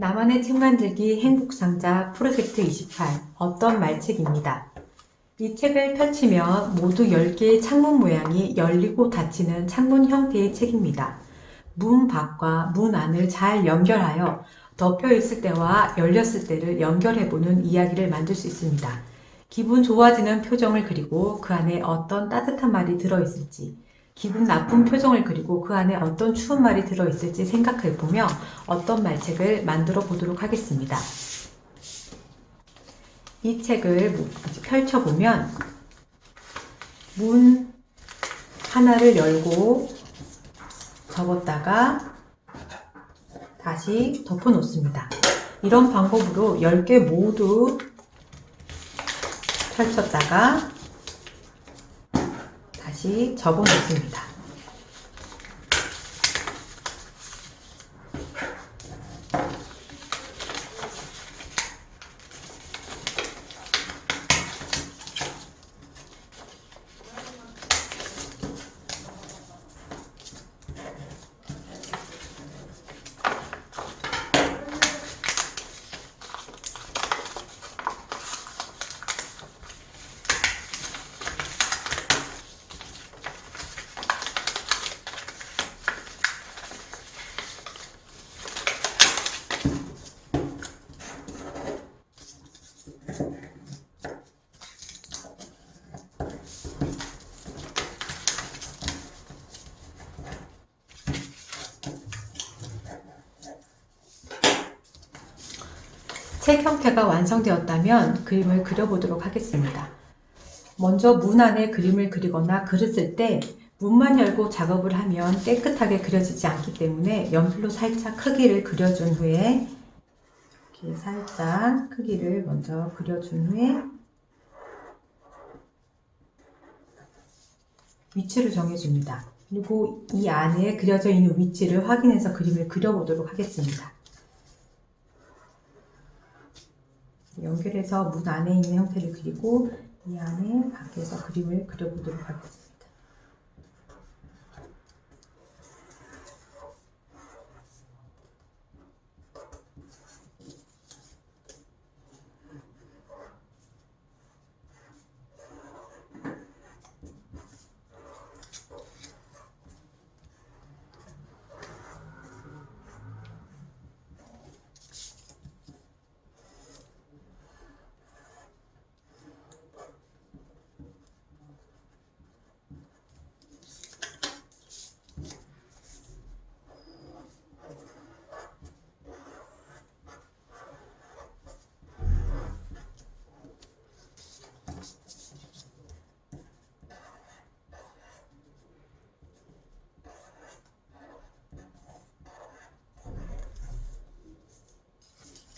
나만의 책 만들기 행복상자 프로젝트 28 어떤 말책입니다. 이 책을 펼치면 모두 10개의 창문 모양이 열리고 닫히는 창문 형태의 책입니다. 문 밖과 문 안을 잘 연결하여 덮여 있을 때와 열렸을 때를 연결해보는 이야기를 만들 수 있습니다. 기분 좋아지는 표정을 그리고 그 안에 어떤 따뜻한 말이 들어있을지, 기분 나쁜 표정을 그리고 그 안에 어떤 추운 말이 들어있을지 생각해보며 어떤 말책을 만들어 보도록 하겠습니다. 이 책을 펼쳐보면 문 하나를 열고 접었다가 다시 덮어 놓습니다. 이런 방법으로 10개 모두 펼쳤다가 다시 접어 놓습니다. 책 형태가 완성되었다면 그림을 그려보도록 하겠습니다. 먼저 문 안에 그림을 그리거나 쓸때 문만 열고 작업을 하면 깨끗하게 그려지지 않기 때문에 연필로 살짝 크기를 그려준 후에 이렇게 살짝 크기를 먼저 그려준 후에 위치를 정해줍니다. 그리고 이 안에 그려져 있는 위치를 확인해서 그림을 그려보도록 하겠습니다. 연결해서 문 안에 있는 형태를 그리고 이 안에 밖에서 그림을 그려보도록 하겠습니다.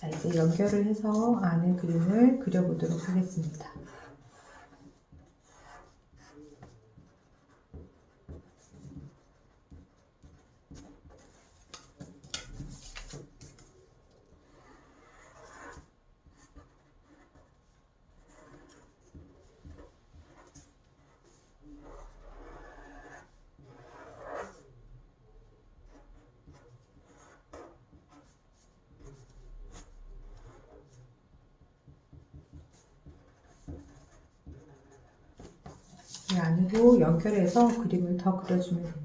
자, 이제 연결을 해서 안에 그림을 그려보도록 하겠습니다. 이 안으로 연결해서 그림을 더 그려주면 됩니다.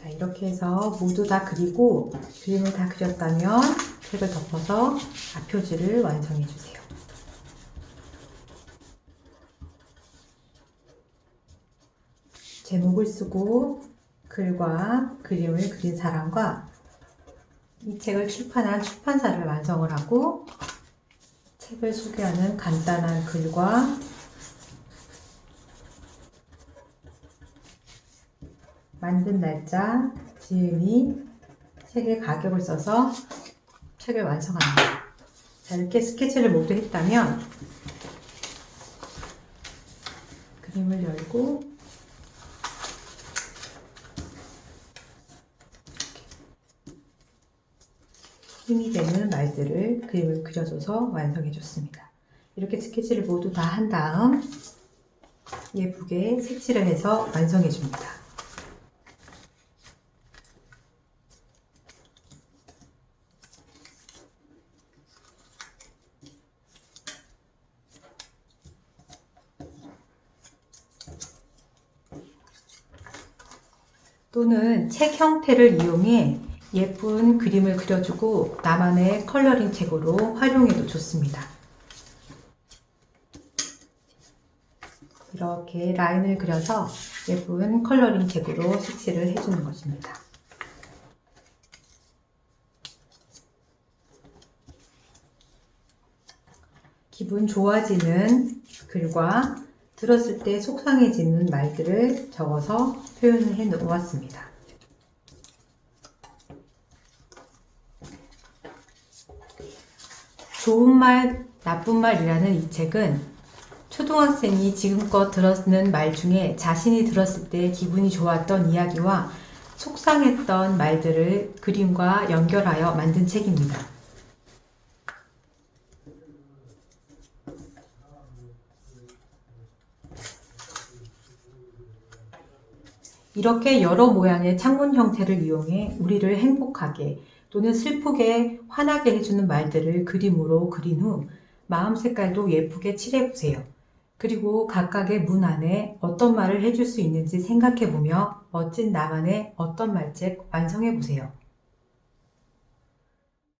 자, 이렇게 해서 모두 다 그리고 그림을 다 그렸다면 책을 덮어서 앞표지를 완성해 주세요. 제목을 쓰고 글과 그림을 그린 사람과 이 책을 출판한 출판사를 완성을 하고 책을 소개하는 간단한 글과 만든 날짜, 지은이 책의 가격을 써서 책을 완성합니다. 자, 이렇게 스케치를 모두 했다면 그림을 열고 힘이 되는 말들을 그림을 그려줘서 완성해 줬습니다. 이렇게 스케치를 모두 다 한 다음 예쁘게 색칠을 해서 완성해 줍니다. 또는 책 형태를 이용해 예쁜 그림을 그려주고 나만의 컬러링 책으로 활용해도 좋습니다. 이렇게 라인을 그려서 예쁜 컬러링 책으로 색칠을 해주는 것입니다. 기분 좋아지는 글과 들었을 때 속상해지는 말들을 적어서 표현을 해 놓았습니다. 좋은 말, 나쁜 말이라는 이 책은 초등학생이 지금껏 들었는 말 중에 자신이 들었을 때 기분이 좋았던 이야기와 속상했던 말들을 그림과 연결하여 만든 책입니다. 이렇게 여러 모양의 창문 형태를 이용해 우리를 행복하게 또는 슬프게 화나게 해주는 말들을 그림으로 그린 후 마음 색깔도 예쁘게 칠해보세요. 그리고 각각의 문 안에 어떤 말을 해줄 수 있는지 생각해보며 멋진 나만의 어떤 말책 완성해보세요.